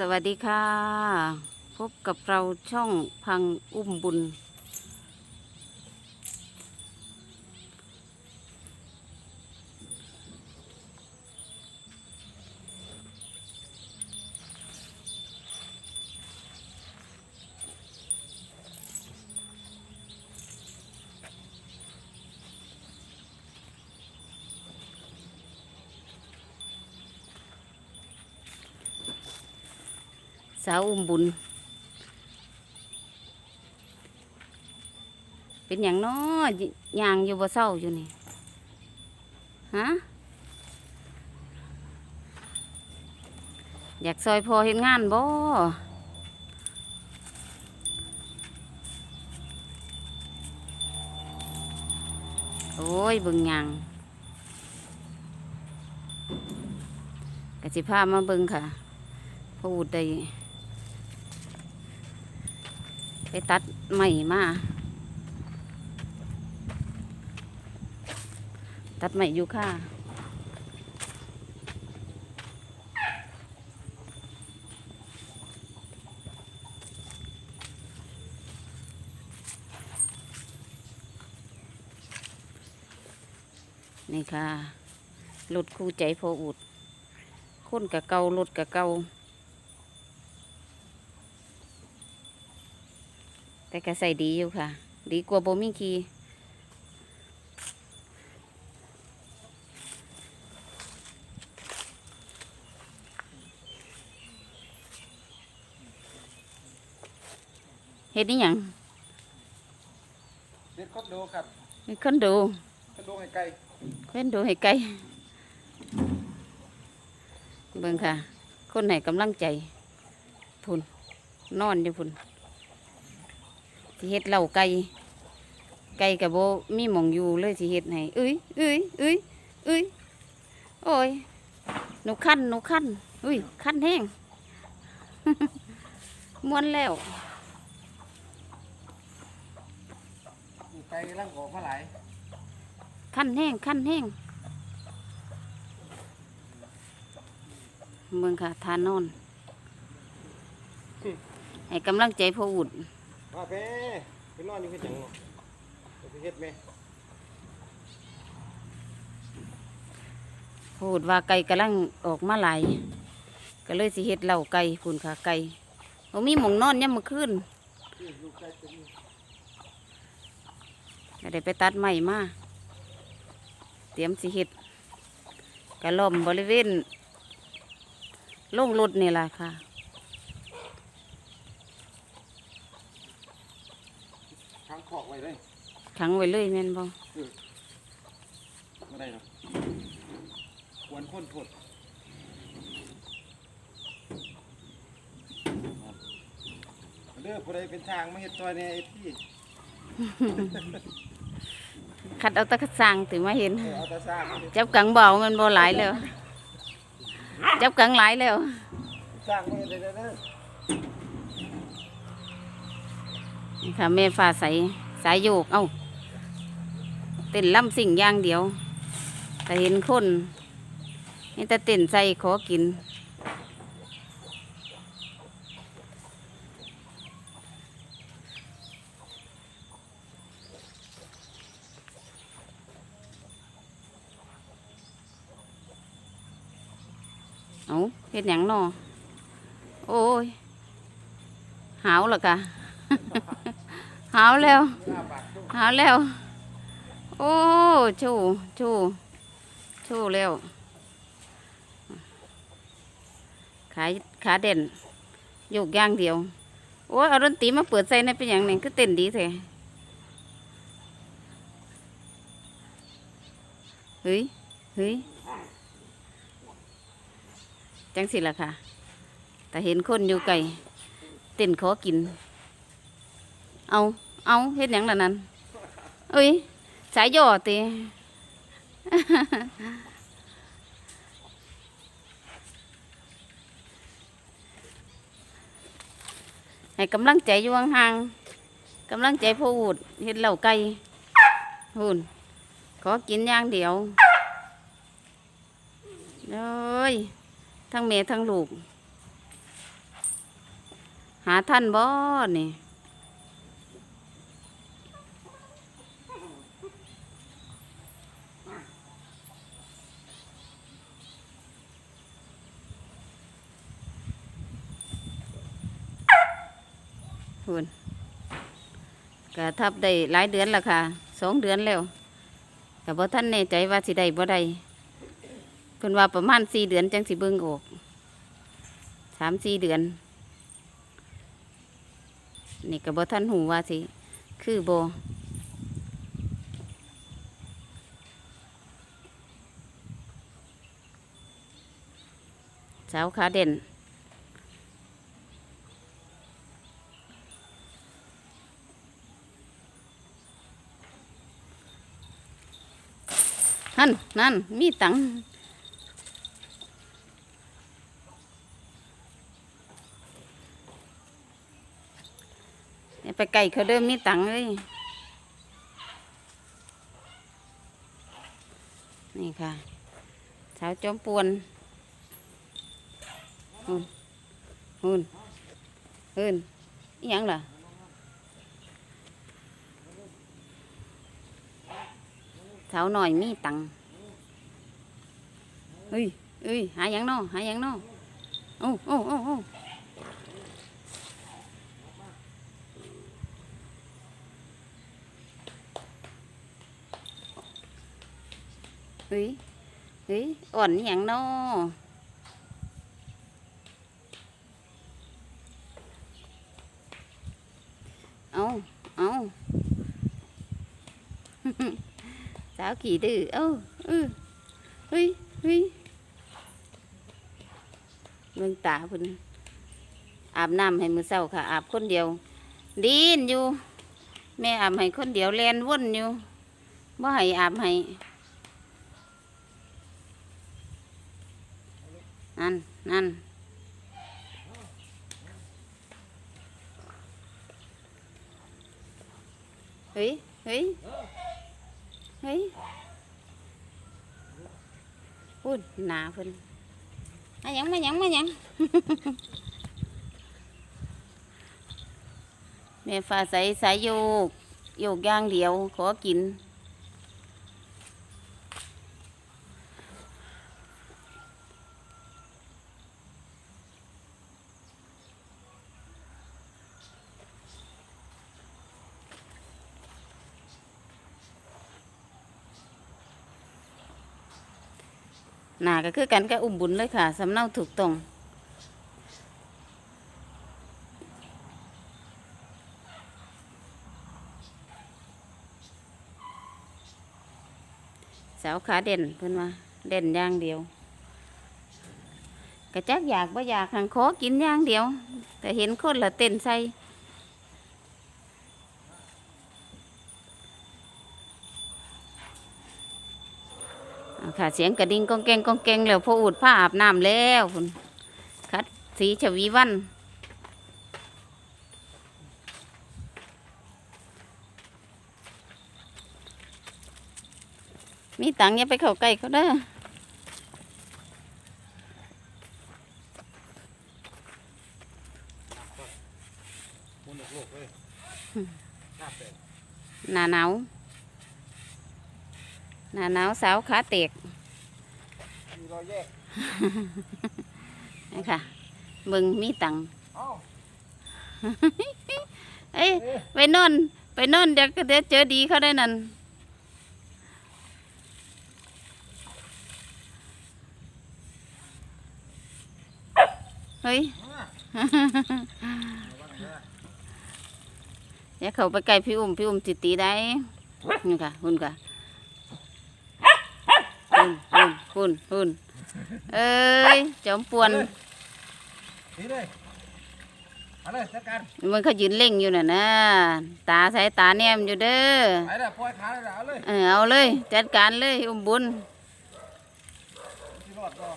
สวัสดีค่ะ พบกับเราช่องพังอุ้มบุญ สาวอุ้มบุญ เป็นอย่างน้อยางอยู่บ่เศร้าอยู่นี่ฮะอยากซอยพอเห็นงานบ่โอ้ยเบิ่งยางกะสิพามาเบิ่งค่ะพูดได้ ตัดใหม่มาตัดใหม่อยู่ค่ะนี่ค่ะรถคู่ใจพออุดคนกะเการถกะเกา แต่ก็ใส่ดีอยู่ค่ะ ดีกว่าโบมิคีเฮ็ดนี่หยังเด็ดคอนโดครับมีคนดูคอนโดให้ไกลเพื่อนดูให้ไกลเบิ่งค่ะ คนให้กำลังใจพุ่นนอนอยู่พุ่น สิเฮ็ดเหล่าไก่ไก่กับโบมีหมองอยู่เลยสิเฮ็ดให้เอ้ยเอ้ยเอ้ยเอ้ยโอ้ยหนูคันหนูคันอุ้ยคันแห้งม้วนแล้วอยู่ไกลร่างของมาหลายคันแห้งคันแห้งเมืองค่ะทานนอนให้กำลังใจพ่ออุด มาเป้ไปนอนอยู่เฮ็ดหยังเนาะไปเฮ็ดแม่พ่ออุดว่าไก่กำลังออกมาหลายก็เลยสิเฮ็ดเหล่าไก่คุณค่ะไก่เขามีหมองนอนย่ำมื่อคืนก็ได้ไปตัดไม้มาเตรียมสิเฮ็ดกระล่อมบริเวณโล่งรถนี่แหละค่ะ ทางข อกไว้เลยขังไว้เลยแม่นบ่บ่ได้หรอกควรพ้นโทษเด้อผู้ใดเป็นทางมาเฮ็ดซอยในไอ้ที่คัดเอาตะกสร้างถึงมาเห็น เออเอาแตาสร้างมาเฮ็ดจับกังเบามันบ่หลายแล้ว จับกังหลายแล้ว สร้างมาเฮ็ดได้เด้อ นี่ค่ะแม่ฟ้าใส สายโยก เอ้าเต้นล่ำสิ่งอย่างเดียว แต่เห็นคนนี่แต่เต้นใส่ขอกิน เอาเฮ็ดหยังนอโอ้ย หาวเหรอกะ หาวแล้ว หาวแล้ว โอ้ชูชูชูแล้วขายขาเด่นโยกอย่างเดียว โอ้เอาดนตรีมาเปิดใส่ในเป็นอย่างหนึ่งคือเต้นดีแท้เฮ้ยเฮ้ยจังสิล่ะค่ะ แต่เห็นคนอยู่ไกลเต้นขอกิน เอา เอาเฮ็ดหยังล่ะนั่นเอ้ยสายย่อติให้กำลังใจอยู่ห่างๆกำลังใจพูดเฮ็ดเหล่าไก่หุ่นขอกินอย่างเดียวเลยทั้งเมทั้งลูก หาท่านบ่นี่ คุณกะทับได้หลายเดือนแล้วค่ะสองเดือนแล้วแต่บ่ท่านแน่ใจว่าสิได้บ่ได้เพิ่นว่าประมาณสี่เดือนจังสิเบิ่งออกสามสี่เดือน นี่ก็บ่ท่านหูว่าสิ คือโบสาวขาเด่น นั่นนั่นมีตังไปไก่เขาเดิมมีตังเลย นี่ค่ะ สาวจอมปวนหุ่นหุ่นหุ่นยังล่ะาวหน่อยมีตังเฮ้ยเอ้ยหายังนอหายังนอโอ้โอ้โอ้โอ้เฮ้ยเฮ้ยอ่อนหยังนอเอาเอา สาวขี่ดื้อเอ้าเออเฮ้ยเฮ้ยเมืองตาเพิ่นอาบน้ำให้มือเศร้าค่ะ อาบคนเดียว ดีนอยู่ แม่อาบให้คนเดียวแลนวนอยู่บ่ให้อาบให้นั่นนั่นเฮ้ยเฮ้ยเฮ้ยพูดหนาเพิ่นมาหยังมาหยังมาหยัง แม่ฟ้าใสสายโยก โยกอย่างเดียว ขอกิน หนาก็คือกันกับอุ้มบุญเลยค่ะ สำเนาถูกต้องสาวขาเด่นเพิ่นว่าเด่นย่างเดียวกระจักอยากบ่อยากหังขอกินย่างเดียว แต่เห็นคนละเต้นใส่เอา ค่ะ เสียงกระดิ่งกองแกงกองแกงแล้วพออูดผ้าอาบน้ำแล้วพุ่นคัดสีชวีวันมีตังค์อย่าไปเข้าใกล้เขาเด้อมุนออกโลกเลยหน้าแปลกหน้าหนาวหน้าหนาวสาวขาเตก มีรอยแยกนี่ค่ะมึงมีตังค์เอ้าเอ้ยไปนอนไปนอนเดี๋ยวก็เดี๋ยวเจอดีเขาได้นั่นเฮ้ย เดี๋ยวเขาไปไกลพี่อุ้มพี่อุ้มติตีได้นี่ค่ะหุ่นค่ะหุ่น หุ่นหุ่นหุ่นเอ้ยจอมปวนนี่เลยเอาเลยจัดการมันเขายืนเล่งอยู่น่ะนะตาสายตาแนมอยู่เด้อไปเลยปล่อยขาเลยเอาเลยเออเอาเลย จัดการเลยอุ้มบุญที่รอดก็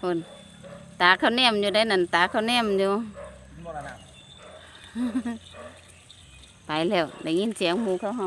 คนตาเขาแนมอยู่ได้นั่นตาเขาแนมอยู่หมดแล้วนะไปแล้วได้ยินเสียงหมูเขาเฮา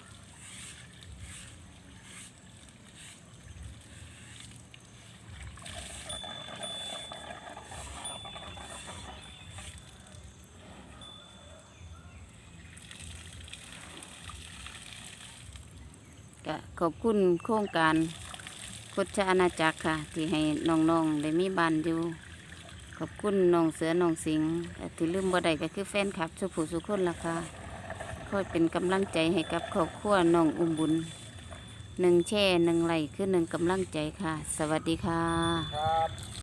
ก็ขอบคุณโครงการกฎชอาณาจักรค่ะ ที่ให้น้องๆได้มีบ้านอยู่ ขอบคุณน้องเสือน้องสิงห์ที่ลืมบ่ได้ก็คือแฟนคลับสุผูสุคนล่ะค่ะคอยเป็นกำลังใจให้กับครอบครัวน้องอุ้มบุญหนึ่งแช่หนึ่งไหลคือหนึ่งกำลังใจค่ะ สวัสดีค่ะครับ